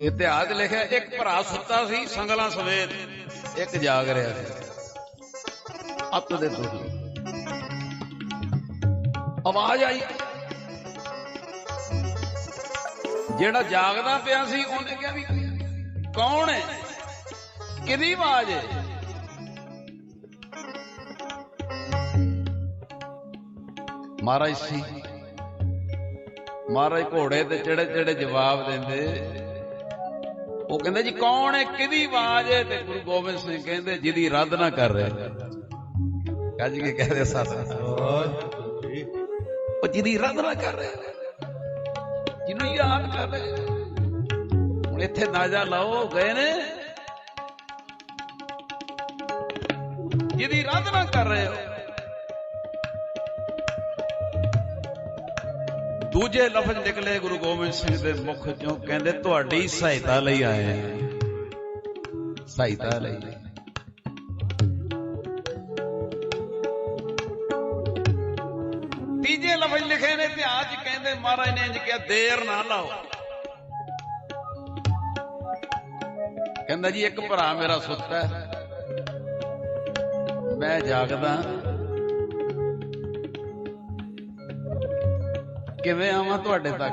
ਇਤਿਹਾਸ ਲਿਖਿਆ, ਇੱਕ ਭਰਾ ਸੁੱਤਾ ਸੀ, ਸੰਗਲਾਂ ਸਮੇਤ ਇੱਕ ਜਾਗ ਰਿਹਾ ਸੀ। ਅੱਤ ਦੇ ਦੁਖੀ ਆਵਾਜ਼ ਆਈ। ਜਿਹੜਾ ਜਾਗਦਾ ਪਿਆ ਸੀ, ਉਹਨੇ ਕਿਹਾ ਵੀ ਕੌਣ ਹੈ? ਕਿਹਦੀ ਆਵਾਜ਼ ਹੈ? ਮਹਾਰਾਜ ਸੀ ਮਹਾਰਾਜ ਘੋੜੇ ਤੇ ਚੜੇ ਚੜੇ ਜਵਾਬ ਦਿੰਦੇ ਉਹ ਕਹਿੰਦੇ ਜੀ, ਕੌਣ ਹੈ? ਕਿਹਦੀ ਆਵਾਜ਼ ਹੈ? ਤੇ ਗੁਰੂ ਗੋਬਿੰਦ ਸਿੰਘ ਕਹਿੰਦੇ, ਜਿਹਦੀ ਰੱਦ ਕਰ ਰਹੇ। ਕੱਜ ਕੇ ਕਹਦੇ ਸੱਸ ਉਹ ਜਿਹਦੀ ਰੱਦ ਨਾ ਕਰ ਰਹੇ। ਜਿਹਨੂੰ ਯਾਦ ਕਰ ਰਹੇ। ਹੁਣ ਇੱਥੇ ਨਾਜਾ ਲਾਓ, ਗਏ ਨੇ। ਜਿਹਦੀ ਰੱਦ ਨਾ ਕਰ ਰਹੇ। ਹੋ ਦੂਜੇ ਲਫ਼ਜ਼ ਨਿਕਲੇ ਗੁਰੂ ਗੋਬਿੰਦ ਸਿੰਘ ਦੇ ਮੁਖ ਚੋਂ ਕਹਿੰਦੇ, ਤੁਹਾਡੀ ਸਹਾਇਤਾ ਲਈ ਆਏ ਹਾਂ। ਸਹਾਇਤਾ ਲਈ ਤੀਜੇ ਲਫ਼ਜ਼ ਲਿਖੇ ਨੇ ਇਤਿਹਾਸ 'ਚ ਕਹਿੰਦੇ, ਮਹਾਰਾਜ ਨੇ ਇੰਜ ਕਿਹਾ, ਦੇਰ ਨਾ ਲਾਓ। ਕਹਿੰਦਾ ਜੀ, ਇੱਕ ਭਰਾ ਮੇਰਾ ਸੁੱਤਾ ਹੈ। ਮੈਂ ਜਾਗਦਾ ਕਿਵੇਂ ਆਵਾਂ ਤੁਹਾਡੇ ਤੱਕ?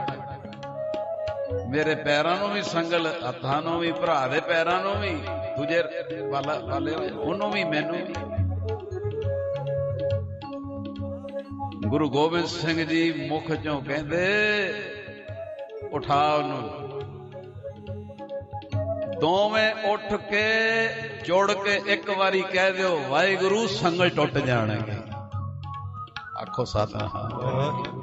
ਮੇਰੇ ਪੈਰਾਂ ਨੂੰ ਵੀ ਸੰਗਲ, ਹੱਥਾਂ ਨੂੰ ਵੀ, ਭਰਾ ਦੇ ਪੈਰਾਂ ਨੂੰ ਵੀ, ਦੂਜੇ ਵਾਲਾ ਵਾਲੇ ਉਹਨੂੰ ਵੀ, ਮੈਨੂੰ ਵੀ। ਗੁਰੂ ਗੋਬਿੰਦ ਸਿੰਘ ਜੀ ਮੁਖ ਚੋਂ ਕਹਿੰਦੇ ਉਠਾ ਉਹਨੂੰ। ਦੋਵੇਂ ਉੱਠ ਕੇ, ਜੋੜ ਕੇ ਇੱਕ ਵਾਰੀ ਕਹਿ ਦਿਓ, ਵਾਹਿਗੁਰੂ ਸੰਗਲ ਟੁੱਟ ਜਾਣਗੇ। ਆਖੋ ਸਤਨਾਮ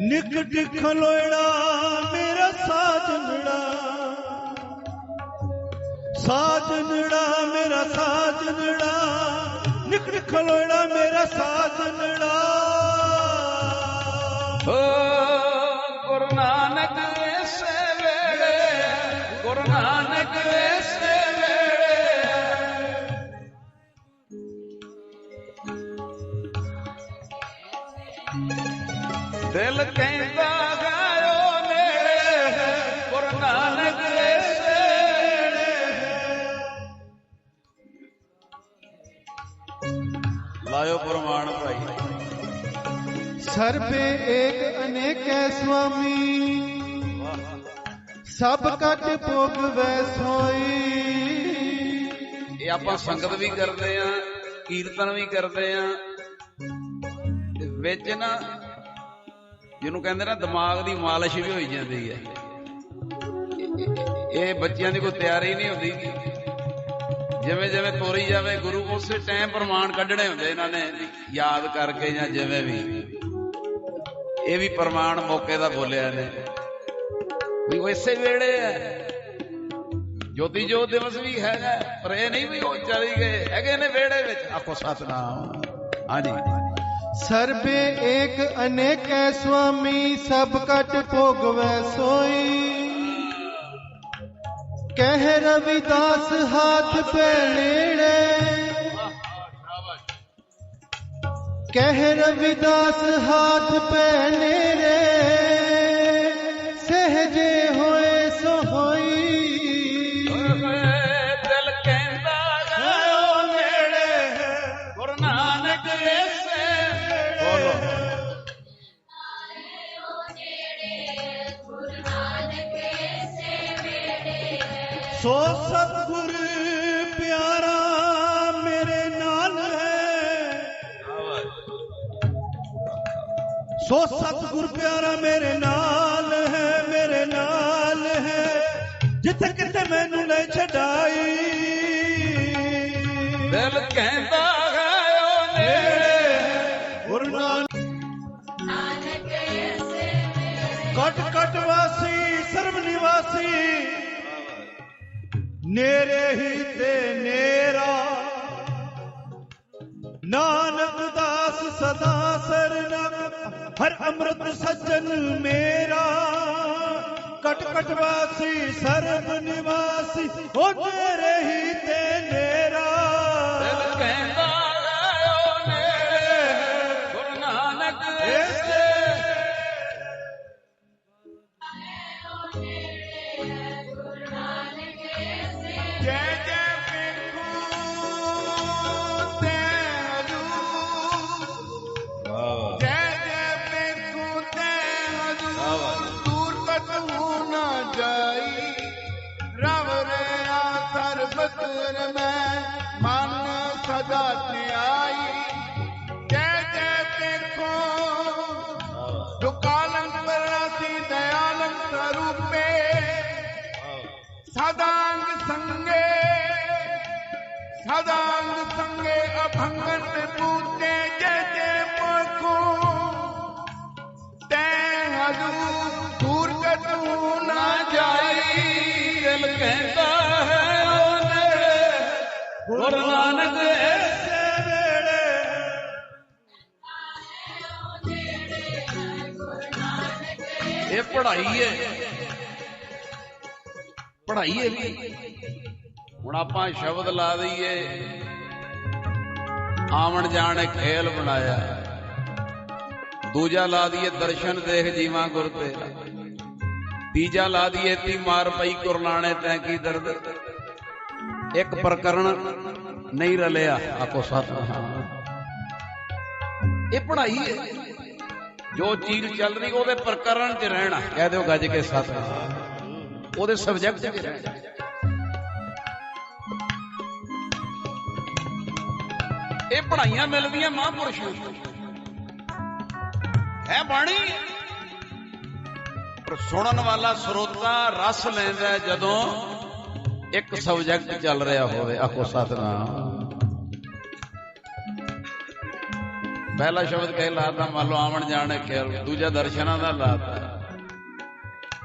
ਨਿਕਟ ਖਲੋੜਾ ਮੇਰਾ ਸਾਜਣੜਾ ਸਾਜਣੜਾ ਮੇਰਾ ਸਾਜਣੜਾ ਨਿਕਟ ਖਲੋੜਾ ਮੇਰਾ ਸਾਜਣੜਾ ਹੋ ਗੁਰੂ ਨਾਨਕ ਐਸੇ ਵੇੜੇ ਗੁਰੂ ਨਾਨਕ ਐਸੇ ਦਿਲ ਕਹਿੰਦਾ ਗਾਇਓ ਨੇੜੇ ਗੁਰੂ ਨਾਨਕ ਦੇ ਸੇੜੇ ਲਾਇਓ ਪ੍ਰਮਾਣ ਭਾਈ। ਸਰਬੇ ਏਕ ਅਨੇਕੈ ਸੁਆਮੀ। ਸਭ ਕਟ ਭੋਗ ਵੈ ਸੋਈ। ਇਹ ਆਪਾਂ ਸੰਗਤ ਵੀ ਕਰਦੇ ਆ ਕੀਰਤਨ ਵੀ ਕਰਦੇ ਆ। ਵਿੱਚ ਨਾ ਜਿਹਨੂੰ ਕਹਿੰਦੇ ਨਾ ਦਿਮਾਗ ਦੀ ਮਾਲਿਸ਼ ਵੀ ਹੋਈ ਜਾਂਦੀ ਹੈ। ਇਹ ਬੱਚਿਆਂ ਦੀ ਕੋਈ ਤਿਆਰੀ ਨਹੀਂ ਹੁੰਦੀ। ਜਿਵੇਂ ਜਿਵੇਂ ਤੋਰੀ ਜਾਵੇ, ਗੁਰੂ ਉਸੇ ਟਾਈਮ ਪ੍ਰਮਾਣ ਕੱਢਣੇ ਹੁੰਦੇ ਇਹਨਾਂ ਨੇ, ਯਾਦ ਕਰਕੇ ਜਾਂ ਜਿਵੇਂ ਵੀ। ਇਹ ਵੀ ਪ੍ਰਮਾਣ ਮੌਕੇ ਦਾ ਬੋਲਿਆ ਨੇ ਵੀ ਉਹ ਇਸੇ ਵੇੜੇ ਹੈ। ਜੋਤੀ ਜੋਤ ਦਿਵਸ ਵੀ ਹੈਗਾ, ਪਰ ਇਹ ਨਹੀਂ ਵੀ ਉਹ ਚਲੀ ਗਏ। ਹੈਗੇ ਨੇ ਵਿਹੜੇ ਵਿੱਚ। ਆਖੋ ਸਤਨਾਮ। ਹਾਂਜੀ। सर्वे एक अनेक है स्वामी सब कट भोग वै सोई कह रविदास हाथ पे नेड़े कह रविदास हाथ पे नेड़े ਦਿਲ ਕਹਿੰਦਾ ਹੈ ਉਹ ਨੇੜੇ ਗੁਰੂ ਨਾਨਕ ਕਟ ਕਟ ਵਾਸੀ ਸਰਬ ਨਿਵਾਸੀ। ਨੇਰੇ ਹੀ ਤੇ ਨੇਰਾ। ਨਾਨਕ ਦਾਸ ਸਦਾ ਸਰਨਮ ਹਰ ਅੰਮ੍ਰਿਤ ਸੱਜਣ ਮੇਰਾ। ਕਟ ਕਟ ਵਾਸੀ ਸਰਬ ਨਿਵਾਸੀ ਹੋ ਨੇਰੇ ਹੀ ਤੇ ਸਦਾੰਗ ਸੰਗੇ ਸਦਾੰਗ ਸੰਗੇ ਅਭੰਗਨ ਪੂਤੇ ਜੈ ਜੈ ਮੋਖੋ ਤੈ ਹਜੂ ਦੂਰ ਕਤੂ ਨਾ ਨਾ ਜਾਈ ਜਾਈ ਦਿਲ ਕਹਿੰਦਾ ਹੈ ਉਹ ਨੇੜੇ ਗੁਰੂ ਨਾਨਕ ਇਸੇ ਵੇਲੇ ਹੁਣ ਆਪਾਂ ਸ਼ਬਦ ਲਾ ਦਈਏ। ਆਵਣ ਜਾਣ ਖੇਲ ਬਣਾਇਆ। ਦੂਜਾ ਲਾ ਦਈਏ ਦਰਸ਼ਨ ਦੇਖ ਜੀਵਾਂ ਗੁਰ ਤੇ। ਤੀਜਾ ਲਾ ਦਈਏ ਤੀ ਮਾਰ ਪਈ ਕੁਰਲਾਣੇ ਤੈਂ ਕੀ ਦਰਦ। ਇੱਕ ਪ੍ਰਕਰਣ ਨਹੀਂ ਰਲਿਆ ਆਕੋ ਸਤਿ ਇਹ ਪੜ੍ਹਾਈ ਹੈ। ਜੋ ਚੀਜ਼ ਚੱਲ ਰਹੀ ਉਹਦੇ ਪ੍ਰਕਰਣ 'ਚ ਰਹਿਣਾ। ਕਹਿ ਦਿਓ ਗੱਜ ਕੇ ਸੱਤ ਉਹਦੇ ਸਬਜੈਕਟ 'ਚ ਰਹਿਣਾ। ਇਹ ਪੜ੍ਹਾਈਆਂ ਮਿਲਦੀਆਂ ਮਹਾਂਪੁਰਸ਼ ਨੂੰ। ਹੈ ਬਾਣੀ? ਪਰ ਸੁਣਨ ਵਾਲਾ ਸਰੋਤਾ ਰਸ ਲੈਂਦਾ ਜਦੋਂ ਇੱਕ ਸਬਜੈਕਟ ਚੱਲ ਰਿਹਾ ਹੋਵੇ। ਆਖੋ ਸਤਨਾਮ। ਪਹਿਲਾ ਸ਼ਬਦ ਕਹਿ ਲਾਤਾ, ਮੰਨ ਲਓ ਆਵਣ ਜਾਣ ਖੇਲ, ਦੂਜਾ ਦਰਸ਼ਨਾਂ ਦਾ ਲਾਤਾ।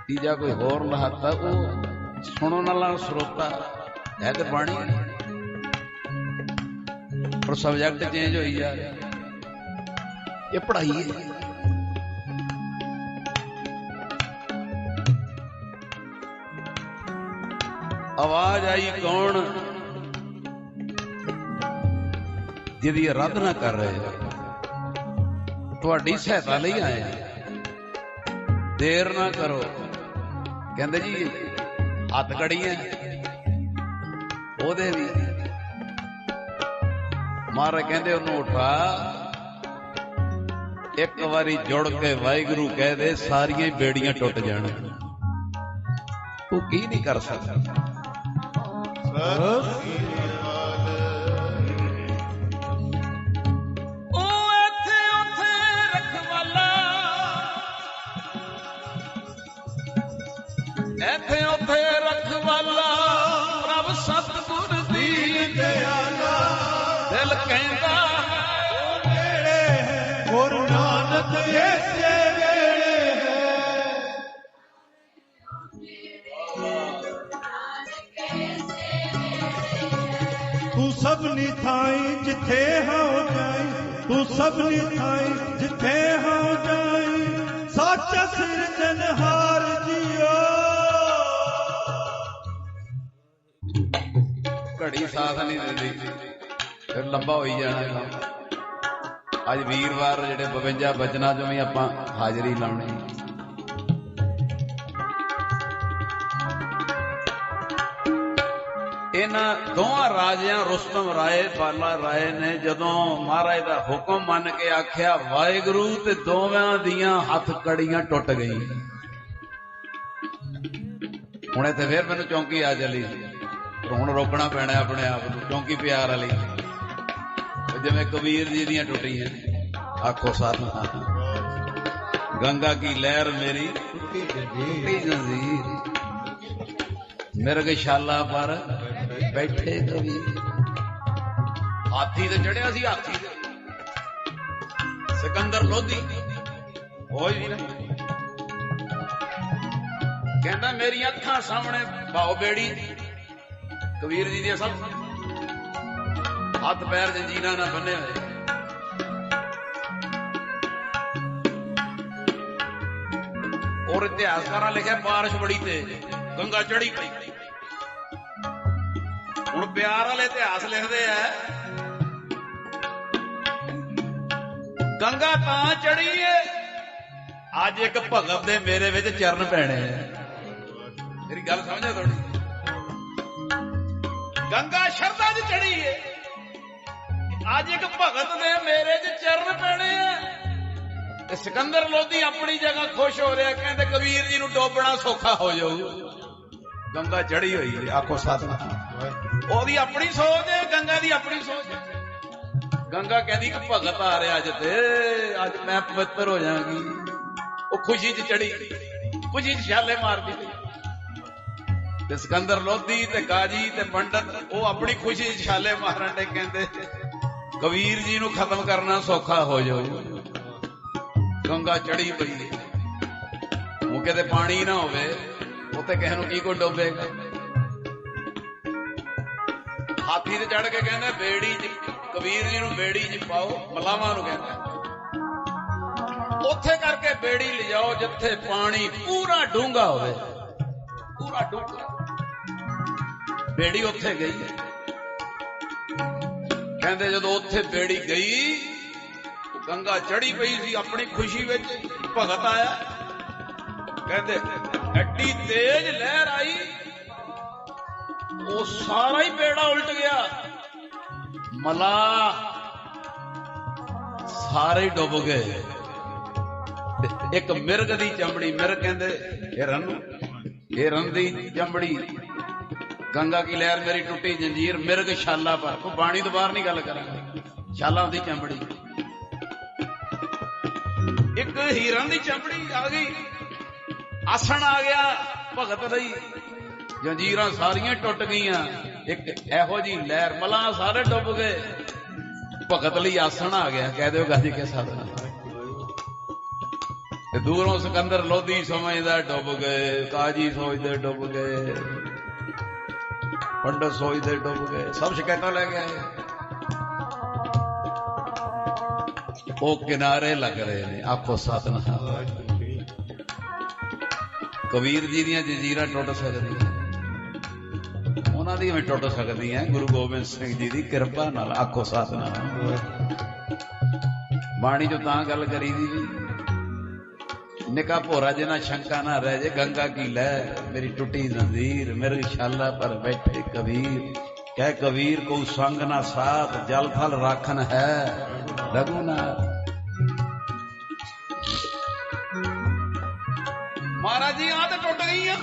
ਤੀਜਾ ਕੋਈ ਹੋਰ ਲਾਤਾ, ਉਹ ਸੁਣਨ ਵਾਲਾ ਸਰੋਤਾ ਹੈ ਤੇ ਬਾਣੀ। ਪਰ ਸਬਜੈਕਟ ਚੇਂਜ ਹੋਈ ਜਾ ਇਹ ਪੜ੍ਹਾਈ ਹੈ। ਆਵਾਜ਼ ਆਈ ਕੌਣ? ਜਿਹਦੀ ਆਰਾਧਨਾ ਕਰ ਰਹੇ ਤੁਹਾਡੀ ਸਹਾਇਤਾ ਲਈ ਆਏ ਦੇਰ ਨਾ ਕਰੋ। ਕਹਿੰਦੇ ਜੀ, ਹੱਥ ਕੜੀਆਂ ਉਹਦੇ ਵੀ। ਮਹਾਰਾਜ ਕਹਿੰਦੇ ਉਹਨੂੰ ਉਠਾ। ਇੱਕ ਵਾਰੀ ਜੁੜ ਕੇ ਵਾਹਿਗੁਰੂ ਕਹਿ ਦੇ ਸਾਰੀਆਂ ਬੇੜੀਆਂ ਟੁੱਟ ਜਾਣ ਤੂੰ ਕੀ ਨਹੀਂ ਕਰ ਸਕਦਾ? ਉਹ ਸਭਨੀ ਥਾਈ ਜਿੱਥੇ ਹੋ ਜਾਈ, ਸੱਚ ਸਿਰਜਨਹਾਰ ਜੀਓ। ਘੜੀ ਸਾਥ ਨਹੀਂ ਦਿੰਦੀ। ਫਿਰ ਲੰਬਾ ਹੋਈ ਜਾਣਾ ਅੱਜ ਵੀਰਵਾਰ ਜਿਹੜੇ 52 ਬਚਨਾਂ ਚੋਂ ਵੀ ਆਪਾਂ ਹਾਜ਼ਰੀ ਲਾਉਣੀ। ਦੋਹਾਂ ਰਾਜਿਆਂ ਰੁਸਤਮ ਰਾਏ ਬਾਲਾ ਰਾਏ ਨੇ ਜਦੋਂ ਮਹਾਰਾਜ ਦਾ ਹੁਕਮ ਮੰਨ ਕੇ ਆਖਿਆ ਵਾਹਿਗੁਰੂ ਤੇ ਦੋਵਾਂ ਦੀਆਂ ਹੱਥ ਕੜੀਆਂ ਟੁੱਟ ਗਈਆਂ। ਹੁਣ ਇੱਥੇ ਫੇਰ ਮੈਨੂੰ ਚੌਂਕੀ ਆ ਚਲੀ। ਹੁਣ ਰੋਕਣਾ ਪੈਣਾ ਆਪਣੇ ਆਪ ਨੂੰ ਚੌਂਕੀ ਪਿਆਰ ਵਾਲੀ। ਜਿਵੇਂ ਕਬੀਰ ਜੀ ਦੀਆਂ ਟੁੱਟੀਆਂ। ਆਖੋ ਸਾਥ ਗੰਗਾ ਕੀ ਲਹਿਰ ਮੇਰੀ? ਟੁੱਟੀ ਜੰਜ਼ੀਰ। ਮਿਰਗਸ਼ਾਲਾ ਪਰ ਬੈਠੇ ਕਬੀਰ ਹਾਥੀ ਤੇ ਚੜਿਆ ਸੀ ਹਾਥੀ। ਤੇ ਸਿਕੰਦਰ ਲੋਧੀ। ਹੋਈ ਵੀ ਨਾ। ਕਹਿੰਦਾ ਮੇਰੀਆਂ ਅੱਖਾਂ ਸਾਹਮਣੇ ਬਾਉ ਬੇੜੀ। ਕਬੀਰ ਜੀ ਦੀਆਂ ਸਭ। ਹੱਥ ਪੈਰ ਜੰਜੀਰਾਂ ਨਾਲ ਬੰਨੇ ਹੋਏ। ਔਰ ਇਤਿਹਾਸਕਾਰਾਂ ਲਿਖਿਆ, ਬਾਰਿਸ਼ ਬੜੀ ਤੇਜ਼, ਗੰਗਾ ਚੜੀ ਪਈ ਹੁਣ ਪਿਆਰ ਵਾਲੇ ਇਤਿਹਾਸ ਲਿਖਦੇ ਆ। ਗੰਗਾ ਤਾਂ ਚੜੀ ਏ। ਅੱਜ ਇੱਕ ਭਗਤ ਦੇ ਮੇਰੇ ਵਿੱਚ ਚਰਨ ਪੈਣੇ ਆ। ਮੇਰੀ ਗੱਲ ਸਮਝਿਆ ਥੋੜੀ ਗੰਗਾ ਸ਼ਰਧਾ 'ਚ ਚੜੀ ਏ। ਅੱਜ ਇੱਕ ਭਗਤ ਦੇ ਮੇਰੇ 'ਚ ਚਰਨ ਪੈਣੇ ਆ। ਤੇ ਸਿਕੰਦਰ ਲੋਧੀ ਆਪਣੀ ਜਗ੍ਹਾ ਖੁਸ਼ ਹੋ ਰਿਹਾ, ਕਹਿੰਦੇ ਕਬੀਰ ਜੀ ਨੂੰ ਡੋਬਣਾ ਸੌਖਾ ਹੋ ਜਾਊ। ਗੰਗਾ ਚੜੀ ਹੋਈ ਆਖੋ ਸਤਨਾਮ ਉਹਦੀ ਆਪਣੀ ਸੋਚ ਹੈ ਗੰਗਾ ਦੀ ਆਪਣੀ ਸੋਚ ਹੈ। ਗੰਗਾ ਕਹਿੰਦੀ ਕਿ ਭਗਤ ਆ ਰਿਹਾ ਅੱਜ ਤੇ ਅੱਜ ਮੈਂ ਪਵਿੱਤਰ ਹੋ ਜਾਵਾਂਗੀ। ਉਹ ਖੁਸ਼ੀ 'ਚ ਚੜੀ ਖੁਸ਼ੀ 'ਚ ਛਾਲੇ ਮਾਰਦੀ ਤੇ ਸਿਕੰਦਰ ਲੋਧੀ ਤੇ ਕਾਜੀ ਤੇ ਪੰਡਤ ਉਹ ਆਪਣੀ ਖੁਸ਼ੀ 'ਚ ਛਾਲੇ ਮਾਰਨ ਦੇ ਕਹਿੰਦੇ ਕਬੀਰ ਜੀ ਨੂੰ ਖਤਮ ਕਰਨਾ ਸੌਖਾ ਹੋ ਜਾਊ ਗੰਗਾ ਚੜੀ ਪਈ ਉਹ ਕਿਤੇ ਪਾਣੀ ਨਾ ਹੋਵੇ। ਉੱਥੇ ਕਿਸੇ ਨੂੰ ਕੀ ਕੋਈ ਡੋਬੇਗਾ। ਹਾਥੀ ਤੇ ਚੜ ਕੇ ਕਹਿੰਦਾ, ਬੇੜੀ 'ਚ ਕਬੀਰ ਜੀ ਨੂੰ ਬੇੜੀ 'ਚ ਪਾਓ, ਮਲਾਵਾਂ ਨੂੰ ਕਹਿੰਦਾ। ਉੱਥੇ ਕਰਕੇ ਬੇੜੀ ਲਿਜਾਓ ਜਿੱਥੇ ਪਾਣੀ ਪੂਰਾ ਡੂੰਘਾ ਹੋਵੇ। ਪੂਰਾ ਡੂੰਘਾ। ਬੇੜੀ ਉੱਥੇ ਗਈ ਕਹਿੰਦੇ ਜਦੋਂ ਉੱਥੇ ਬੇੜੀ ਗਈ, ਗੰਗਾ ਚੜੀ ਪਈ ਸੀ ਆਪਣੀ ਖੁਸ਼ੀ ਵਿੱਚ, ਭਗਤ ਆਇਆ। ਕਹਿੰਦੇ ਐਡੀ ਤੇਜ਼ ਲਹਿਰ ਆਈ, ਉਹ ਸਾਰਾ ਹੀ ਪੇੜਾ ਉਲਟ ਗਿਆ। ਮਲਾ, ਸਾਰੇ ਡੁੱਬ ਗਏ। ਇੱਕ ਮਿਰਗ ਦੀ ਚਮੜੀ, ਮਿਰਗ ਕਹਿੰਦੇ ਹਿਰਨ ਨੂੰ ਹਿਰਨ ਦੀ ਚਮੜੀ। ਗੰਗਾ ਕੀ ਲਹਿਰ ਮੇਰੀ ਟੁੱਟੀ ਜੰਜੀਰ, ਮਿਰਗ ਛਾਲਾ ਪਰ ਕੋ ਬਾਣੀ ਤੋਂ ਬਾਹਰ ਨਹੀਂ ਗੱਲ ਕਰਾਂਗੇ। ਛਾਲਾ ਦੀ ਚਮੜੀ। ਇੱਕ ਹੀਰਨ ਦੀ ਚਮੜੀ ਆ ਗਈ। ਆਸਣ ਆ ਗਿਆ, ਭਗਤ ਲਈ ਜੰਜੀਰਾਂ ਸਾਰੀਆਂ ਟੁੱਟ ਗਈਆਂ। ਇੱਕ ਇਹੋ ਜੀ ਲਹਿਰ, ਮਲਾ ਸਾਰੇ ਡੁੱਬ ਗਏ। ਭਗਤ ਲਈ ਆਸਣ ਆ ਗਿਆ, ਕਹਿ ਦਿਓ ਗੱਜ ਕੇ ਸਾਧਨਾ। ਤੇ ਦੂਰੋਂ ਸਿਕੰਦਰ ਲੋਧੀ ਸਮਝਦਾ ਡੁੱਬ ਗਏ, ਕਾਜੀ ਸੋਚਦੇ ਡੁੱਬ ਗਏ, ਪੰਡਤ ਸੋਚਦੇ ਡੁੱਬ ਗਏ। ਸਭ ਸ਼ਿਕਾਇਤਾਂ ਲੈ ਕੇ ਆਏ। ਉਹ ਕਿਨਾਰੇ ਲੱਗ ਰਹੇ ਨੇ ਆਪੋ ਸਾਧਨਾ। ਕਬੀਰ ਜੀ ਦੀਆਂ ਜੰਜੀਰਾਂ ਟੁੱਟ ਸਕਦੀਆਂ। ਉਹਨਾਂ ਦੀ ਵੀ ਟੁੱਟ ਸਕਦੀ ਸਕਦੀਆਂ। ਗੁਰੂ ਗੋਬਿੰਦ ਸਿੰਘ ਜੀ ਦੀ ਕਿਰਪਾ ਨਾਲ, ਆਖੋ ਸਤਨਾਮ ਬਾਣੀ ਜੋ ਤਾਂ ਗੱਲ ਕਰੀ ਦੀ ਵੀ, ਨਿਕਾ ਭੋਰਾ ਜਿਨਾ ਸ਼ੰਕਾ ਨਾ ਰਹਿ ਜੇ, ਗੰਗਾ ਕੀ ਲਹਿ ਮੇਰੀ ਟੁੱਟੀ ਜ਼ੰਜੀਰ ਮੇਰੇ ਛਾਲਾ ਪਰ ਬੈਠੇ ਕਬੀਰ। ਕਹਿ ਕਬੀਰ ਕੋ ਸੰਗ ਨਾ ਸਾਥ, ਜਲ ਥਲ ਰਾਖਨ ਹੈ ਰਘੁਨਾਥ ਮਹਾਰਾਜ ਜੀ ਆ ਤੇ ਟੁੱਟ ਗਈਆਂ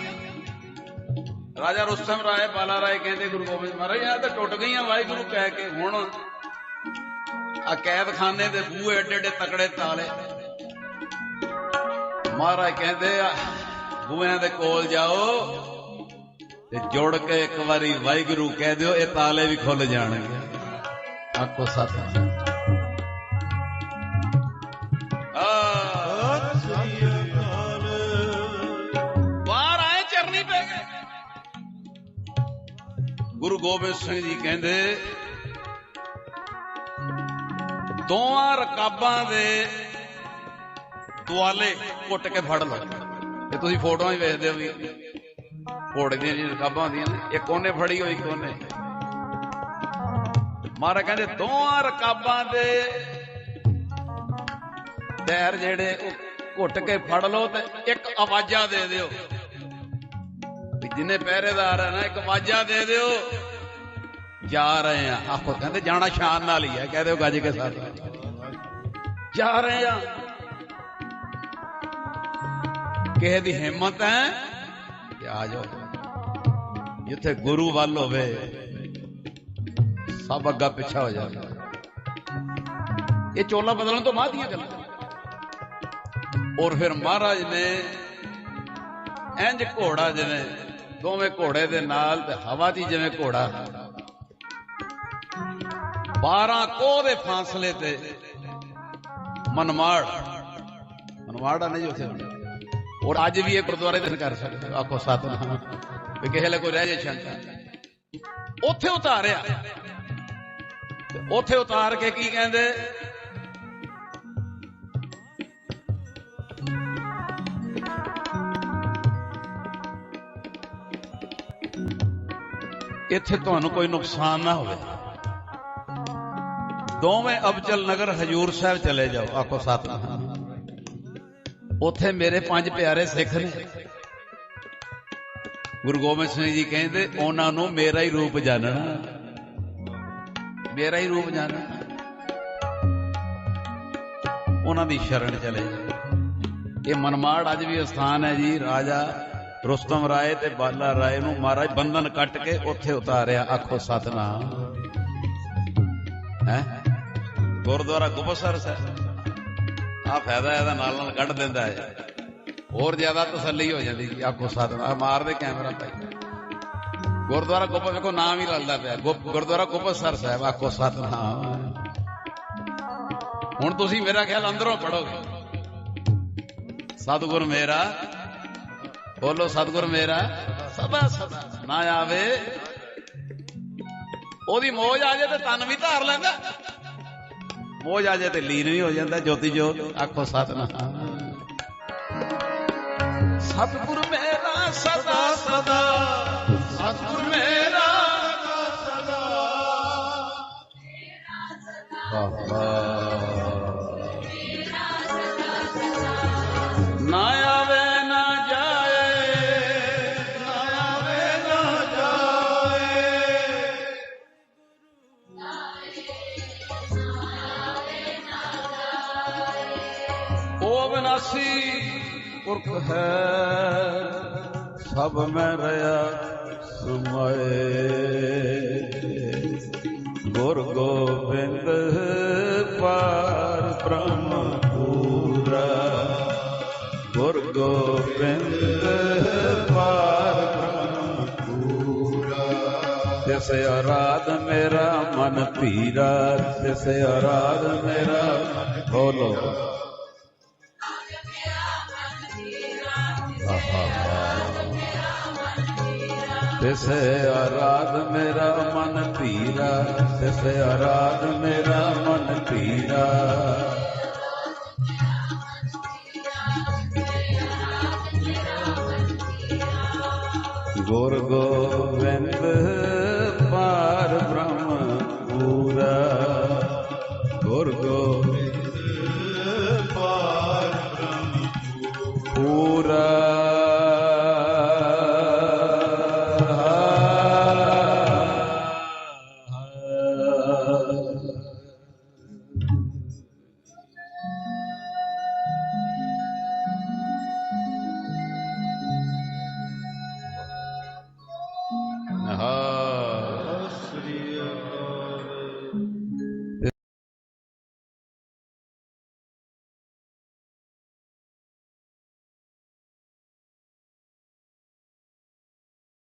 ਰਾਜਾ ਰੁਸਤਮ ਰਾਏ ਬਾਲਾ ਰਾਏ ਕਹਿੰਦੇ, ਗੁਰੂ ਗੋਬਿੰਦ ਮਹਾਰਾਜ ਆ ਤੇ ਟੁੱਟ ਗਈਆਂ, ਵਾਹਿਗੁਰੂ ਕਹਿ ਕੇ ਹੁਣ ਆ ਕੈਦਖਾਨੇ ਦੇ ਬੂਹੇ ਏਡੇ ਏਡੇ ਤਕੜੇ ਤਾਲੇ। ਮਹਾਰਾਜ ਕਹਿੰਦੇ ਆ, ਬੂਹਿਆਂ ਦੇ ਕੋਲ ਜਾਓ ਤੇ ਜੁੜ ਕੇ ਇੱਕ ਵਾਰੀ ਵਾਹਿਗੁਰੂ ਕਹਿ ਦਿਓ, ਇਹ ਤਾਲੇ ਵੀ ਖੁੱਲ ਜਾਣਗੇ। ਆਖੋ ਸਤਿ ਆਏ ਪੈ ਗਏ ਗੁਰੂ ਗੋਬਿੰਦ ਸਿੰਘ ਜੀ ਕਹਿੰਦੇ, ਦੋਵਾਂ ਰਕਾਬਾਂ ਦੇ ਦੁਆਲੇ ਕੁੱਟ ਕੇ ਫੜ ਲਓ। ਇਹ ਤੁਸੀਂ ਫੋਟੋਆਂ ਹੀ ਵੇਖਦੇ ਹੋ ਵੀ ਘੋੜੇ ਦੀਆਂ ਜਿਹੜੀਆਂ ਰਕਾਬਾਂ ਹੁੰਦੀਆਂ ਨੇ ਇੱਕ ਉਹਨੇ ਫੜੀ ਹੋਈ ਇੱਕ ਉਹਨੇ ਮਹਾਰਾਜ ਕਹਿੰਦੇ ਦੋਆਂ ਰਕਾਬਾਂ ਦੇ ਪੈਰ ਜਿਹੜੇ ਉਹ ਘੁੱਟ ਕੇ ਫੜ ਲਓ ਤੇ ਇੱਕ ਆਵਾਜ਼ਾਂ ਦੇ ਦਿਓ। ਜਿੰਨੇ ਪਹਿਰੇਦਾਰ ਆ ਨਾ, ਇੱਕ ਆਵਾਜ਼ਾਂ ਦੇ ਦਿਓ। ਜਾ ਰਹੇ ਆ। ਆਖੋ, ਕਹਿੰਦੇ ਜਾਣਾ ਸ਼ਾਨ ਨਾਲ ਹੀ ਆ। ਕਹਿ ਦਿਓ ਗੱਜ ਕੇ ਸਾਰੇ। ਜਾ ਰਹੇ ਆ। ਕਿਸੇ ਦੀ ਹਿੰਮਤ ਹੈ ਕਿ ਆ ਜਾਓ। ਜਿੱਥੇ ਗੁਰੂ ਵੱਲ ਹੋਵੇ, ਸਭ ਅੱਗਾ ਪਿੱਛਾ ਹੋ ਜਾਂਦਾ ਇਹ ਚੋਲਾ ਬਦਲਣ ਤੋਂ ਬਾਅਦ ਦੀਆਂ ਗੱਲਾਂ। ਔਰ ਫਿਰ ਮਹਾਰਾਜ ਨੇ, ਇੰਜ ਘੋੜਾ ਜਿਵੇਂ ਦੋਵੇਂ ਘੋੜੇ ਦੇ ਨਾਲ ਤੇ ਹਵਾ 'ਚ ਹੀ ਜਿਵੇਂ ਘੋੜਾ। 12 ਕੋਹ ਦੇ ਫਾਸਲੇ ਤੇ ਮਨਮਾੜ। ਮਨਮਾੜਾ ਨਹੀਂ ਉੱਥੇ ਔਰ ਅੱਜ ਵੀ ਇਹ ਗੁਰਦੁਆਰੇ ਦੇ ਕਰ ਸਕਦੇ ਆਖੋ ਸਤਨਾਮ। ਵੀ ਕਿਸੇ ਲਈ ਕੋਈ ਰਹਿ ਜਾਏ ਸ਼ੰਕਾ। ਉੱਥੇ ਉਤਾਰਿਆ। ਤੇ ਉੱਥੇ ਉਤਾਰ ਕੇ ਕੀ ਕਹਿੰਦੇ? ਇੱਥੇ ਤੁਹਾਨੂੰ ਕੋਈ ਨੁਕਸਾਨ ਨਾ ਹੋਵੇ। ਦੋਵੇਂ ਅਬਚਲ ਨਗਰ ਹਜੂਰ ਸਾਹਿਬ ਚਲੇ ਜਾਓ, ਆਖੋ ਸਤਨਾਮ। ਉੱਥੇ ਮੇਰੇ ਪੰਜ ਪਿਆਰੇ ਸਿੱਖ ਨੇ। ਗੁਰੂ ਗੋਬਿੰਦ ਸਿੰਘ ਜੀ ਕਹਿੰਦੇ, ਉਹਨਾਂ ਨੂੰ ਮੇਰਾ ਹੀ ਰੂਪ ਜਾਣਨਾ। ਮੇਰਾ ਹੀ ਰੂਪ ਜਾਣਨਾ। ਉਹਨਾਂ ਦੀ ਸ਼ਰਨ ਚਲੇ ਜਾਓ। ਇਹ ਮਨਮਾੜ ਅੱਜ ਵੀ ਸਥਾਨ ਹੈ ਜੀ, ਰਾਜਾ ਰੁਸਤਮ ਰਾਏ ਤੇ ਬਾਲਾ ਰਾਏ ਨੂੰ ਮਹਾਰਾਜ ਬੰਧਨ ਕੱਟ ਕੇ ਉੱਥੇ ਉਤਾਰਿਆ। ਆਖੋ ਸਤਨਾਮ। ਹੈ? ਗੁਰਦੁਆਰਾ ਗੁਬਸਰ ਸਾਹਿਬ। ਆ ਫਾਇਦਾ ਇਹਦਾ ਨਾਲ ਨਾਲ ਕੱਢ ਦਿੰਦਾ ਹੈ ਹੋਰ ਜ਼ਿਆਦਾ ਤਸੱਲੀ ਹੋ ਜਾਂਦੀ। ਜੀ ਆਖੋ ਸਤਨਾਮ ਮਾਰਦੇ ਕੈਮਰਾ ਭਾਈ। ਗੁਰਦੁਆਰਾ ਗੁੱਪ ਵੇਖੋ, ਨਾਮ ਹੀ ਰਲਦਾ ਪਿਆ। ਗੁੱਪ- ਗੁਰਦੁਆਰਾ ਗੁਬਸਰ ਸਾਹਿਬ, ਆਖੋ ਸਤਨਾਮ। ਹੁਣ ਤੁਸੀਂ ਮੇਰਾ ਖਿਆਲ ਅੰਦਰੋਂ ਪੜੋਗੇ। ਸਤਿਗੁਰ ਮੇਰਾ ਬੋਲੋ ਸਤਿਗੁਰ ਮੇਰਾ। ਸਦਾ ਸਦਾ ਨਾ ਆਵੇ। ਉਹਦੀ ਮੋਜ ਆ ਜਾਏ ਤੇ ਤਨ ਵੀ ਧਾਰ ਲੈਂਦਾ। ਮੋਜ ਆ ਜਾਏ ਤੇ ਲੀਨ ਵੀ ਹੋ ਜਾਂਦਾ ਜੋਤੀ ਜੋਤ ਆਖੋ ਸਤਨਾਮ। ਸਤਿਗੁਰ ਮੇਰਾ ਸਦਾ ਸਦਾ। ਸਤਿਗੁਰ ਮੇਰਾ ਨਾ ਸਭ ਮੈਂ ਰਿਆ ਸਮਾਏ। ਗੁਰ ਗੋਬਿੰਦ ਪਾਰ ਬ੍ਰਹਮ ਪੂਰਾ ਗੁਰ ਗੋਬਿੰਦ ਪਾਰ ਬ੍ਰਹਮ ਪੂਰਾ ਤਿਸ ਆਰਾਧ ਮੇਰਾ ਮਨ ਧੀਰਾ ਤਿਸ ਆਰਾਧ ਮੇਰਾ ਬੋਲੋ। ਤਿਸ ਅਰਾਧ ਮੇਰਾ ਮਨ ਧੀਰਾ ਤਿਸ ਆਰਾਧ ਮੇਰਾ ਮਨ ਧੀਰਾ। ਗੁਰ ਗੋ